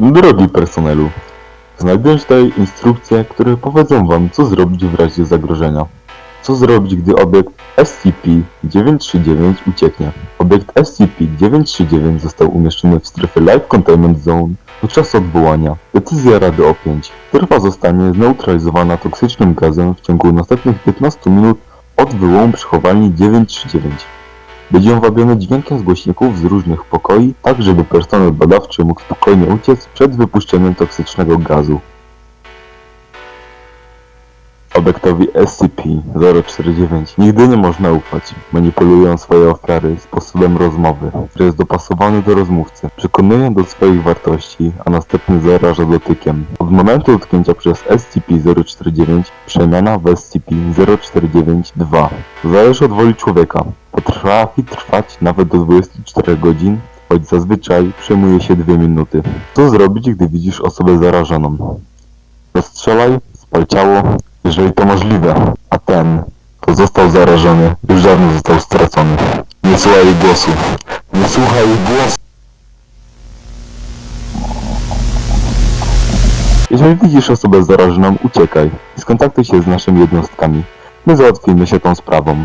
Drogi personelu, znajdują się tutaj instrukcje, które powiedzą Wam, co zrobić w razie zagrożenia. Co zrobić, gdy obiekt SCP-939 ucieknie. Obiekt SCP-939 został umieszczony w strefie Light Containment Zone do czasu odwołania. Decyzja Rady o 5. Strefa zostanie zneutralizowana toksycznym gazem w ciągu następnych 15 minut od wyłomu przechowalni 939. Będzie on wabiony dźwiękiem z głośników z różnych pokoi, tak żeby personel badawczy mógł spokojnie uciec przed wypuszczeniem toksycznego gazu. Obiektowi SCP-049 nigdy nie można ufać. Manipulują swoje ofiary sposobem rozmowy, który jest dopasowany do rozmówcy. Przekonuje do swoich wartości, a następnie zaraża dotykiem. Od momentu dotknięcia przez SCP-049 przemiana w SCP-049-2 zależy od woli człowieka. Potrafi trwać nawet do 24 godzin, choć zazwyczaj przejmuje się 2 minuty. Co zrobić, gdy widzisz osobę zarażoną? Rozstrzelaj, spal ciało, jeżeli to możliwe, a ten, kto został zarażony, już dawno został stracony. Nie słuchaj jej głosu. Nie słuchaj jej głosu. Jeżeli widzisz osobę zarażoną, uciekaj i skontaktuj się z naszymi jednostkami. My załatwimy się tą sprawą.